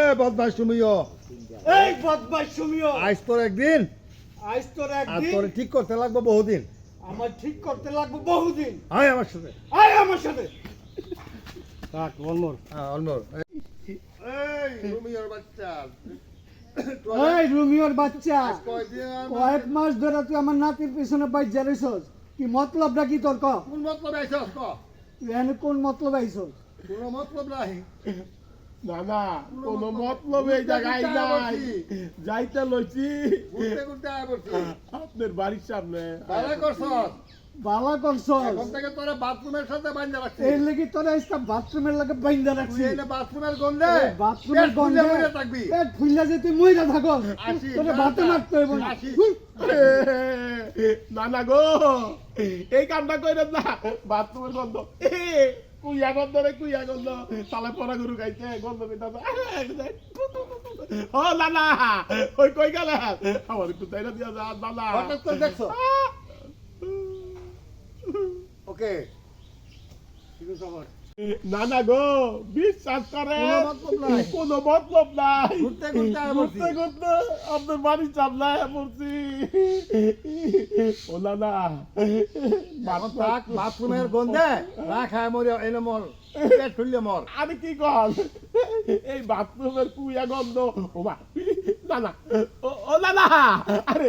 এ বদমাস তুমিও এই বদমাস সুমিও আজ তোর একদিন। আজ তোর একদিন। তোর ঠিক করতে লাগবে বহুদিন। আমার ঠিক করতে লাগবে বহুদিন। আয় আমার সাথে। আয় আমার সাথে। থাক অলমোর অলমোর এই রুমিওর বাচ্চা। এই রুমিওর বাচ্চা। কয়েক মাস ধরে তুই আমার নাতির পিছনে বাইক জারিছস কি মতলবটা কি তোর ক? কোন মতলব আইছস ক? তুই এনে কোন মতলব আইছস? কোন মতলব নাই। না না কোনো মতলব এই জায়গায় নাই। যাইতে লইছি। আপনার বাড়ির সামনে। ভালো করছস। বালা করছস। এখন থেকে তোরা বাথরুমের সাথে বান্ধা রাখছিস এই লাগি তোরা আজকে বাথরুমের লাগে বাইন্দা তুই রাখছি। এনে বাথরুমের গন্ধে বাথরুমের গন্ধে মরে থাকবি। পেট ফুললে যে তুই মইরা থাকস। আসি, তোরে যা, মারতে হইব না। না গো। এই কামটা না। বাথরুমের গন্ধ। কুইয়া গন্ধ রে কুইয়া গন্ধ। তালে পরা গরু খাইছে গন্ধ পেটাছে ও না ওই কই গেল? আমার একটু তাইরা দিয়া যা দাদা হঠাৎ করে দেখছ? ওকে। ঠিক আছে না না গো বিশ্বাস করে কোনো মতলব নাই। ঘুরতে ঘুরতে আপনার বাড়ির সামনে পড়ছি। ও না বাথরুমের গন্ধে। না খায় মরে এনে মর ফুললে মর। আমি কি কল এই বাথরুমের কুইয়া গন্ধ। ও মা না না ও- না না আরে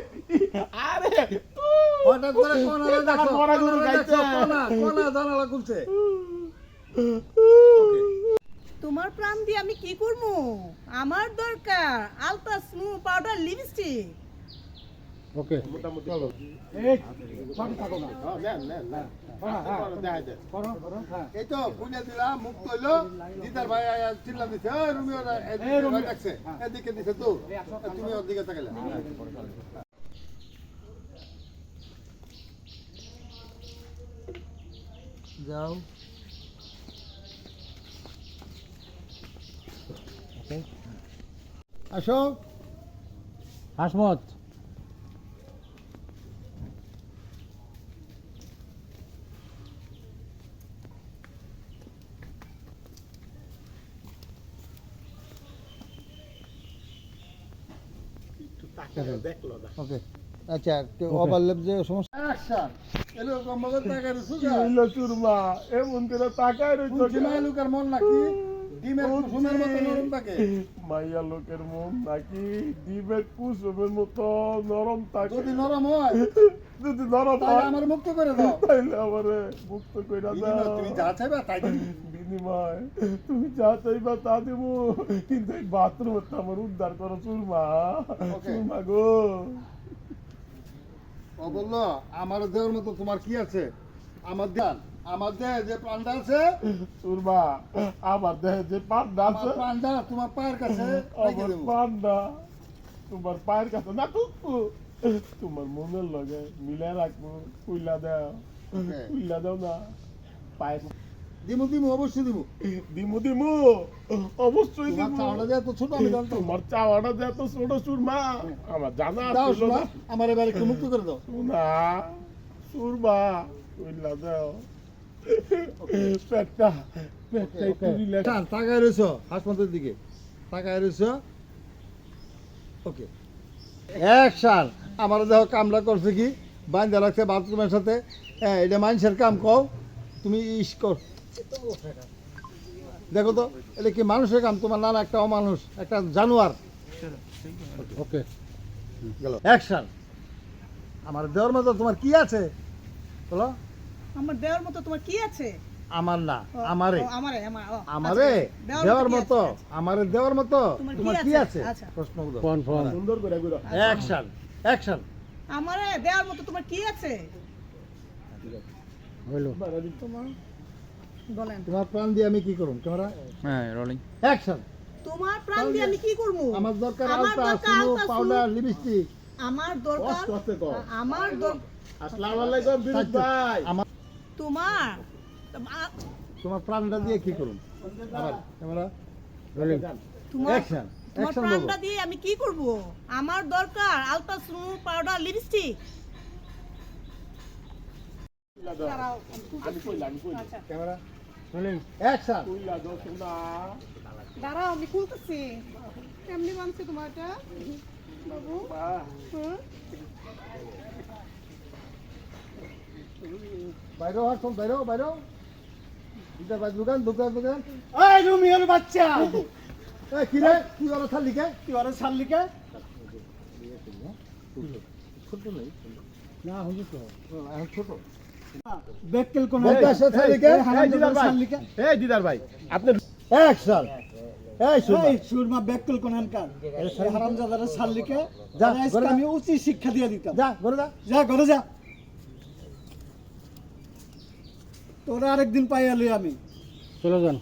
আরে হঠাৎ করে কোনা গরু কোনা জানালা খুলছে। তোমার প্রাণ দিয়ে আমি কি করব? আমার দরকার আলতা স্নো পাউডার লিপস্টিক। ওকে মোটামুটি। এই সব থাকো। না হ্যাঁ হ্যাঁ, হ্যাঁ। হ্যাঁ এই তো বুঝে দিলাম মুখ তৈল দিদার ভাই চিল্লা দিছে রুমিও। দেখছে। এদিকে দিছে তো। তুমি ওর দিকে তাকালে। যাও। আসো। হাসমত। দেখল না। ওকে। আচ্ছা ওভারল্যাপ যে সমস্যা আচ্ছা এলো কম্বল টাকা রসু কি হইল চুরমা এমন করে তাকায় না মন নাকি? ডিমের কুসুমের মতো নরম থাকে মাইয়া লোকের মন নাকি ডিমের কুসুমের মতো নরম থাকে যদি নরম হয় যদি নরম হয় আমার মুক্ত করে দাও। তাইলে আমারে মুক্ত কইরা দাও। তুমি যা চাইবা তাই বিনিময় তুমি যা চাইবা তা দেব। কিন্তু এই বাথরুম আমার উদ্ধার করো চুরমা. চুরমা গো। ও বলল আমার দেহের মতো তোমার কি আছে? আমার দেহ আমার দেহে যে প্রাণটা আছে চুরমা আমার দেহে যে পান্ডা আছে প্রাণটা তোমার পায়ের কাছে। পান্ডা তোমার পায়ের কাছে না কুকু তোমার মনের লগে মিলে রাখব কুইলা দাও. কুইলা দাও না। পায়ের দিমু দিমু অবশ্যই দিমু। দিমু দিমু। অবশ্যই দিমু। চাওয়াটা যে এত ছোট আমি জানতাম তোমার চাওয়াটা যে এত ছোট সুরমা আমার জানা দাও না। আমার এবার একটু মুক্ত করে দাও। শোনা সুরমা কইলা দাও। পেটটা পেটটা একটু রিল্যাক্স হ্যাঁ, তাকায় রয়েছো হাসপাতালের দিকে। তাকায় রয়েছো ওকে অ্যাকশন আমার দেহ কামলা করছে কি? বান্ধা রাখছে বাথরুমের সাথে। হ্যাঁ এটা মানুষের কাম কও। তুমি ইস কর। দেখো তো এটা কি মানুষের কাম? তোমার নানা একটা অমানুষ একটা জানোয়ার। ওকে গেল। অ্যাকশন আমার দেওয়ার মতো তোমার কি আছে? বলো। আমার দেওয়ার মতো তোমার কি আছে? আমার না আমারে। আমারে আমারে আচ্ছা, দেওয়ার মতো আমারে দেওয়ার মতো? তোমার কি আছে? আচ্ছা। প্রশ্ন সুন্দর করে ঘুরো। Action action. আমারে দেওয়ার মতো তোমার কি আছে? হইল। তোমার বলেন। তোমার প্রাণ দিয়ে আমি কি করুম? ক্যামেরা? হ্যাঁ রোলিং অ্যাকশন। তোমার প্রাণ দিয়ে আমি কি করব? আমার দরকার আলতা সুনো পাউডার লিপস্টিক আমার দরকার। আমার দর- আসসালামু আলাইকুম বিরুদ ভাই। তোমার? তোমার প্রাণটা দিয়ে কি আবার ক্যামেরা তোমার অ্যাকশন তোমার প্রাণটা দিয়ে আমি কি করব? আমার দরকার আলতা স্নো পাউডার লিপস্টিক। আমি কইলাম আমি কইলাম ক্যামেরা অ্যাকশন কইলা দাও শোনা দাঁড়াও আমি খুলতেছি। কেমনি বানছে তোমার বাবু? হুম? দোকান দোকান দোকান। এই বাচ্চা। কি রে? তুই লিখে তুই ছোট নেই না তো। এখন ছোট বেক্কেল কোন এই দিদার ভাই। আপনি এই সুরমা। হারামজাদারা। আমি উচিত শিক্ষা দিয়ে দিতাম। যা ঘরে যা। যা ঘরে যা। তোরা আরেকদিন পাইয়ালি আমি। চলে যান।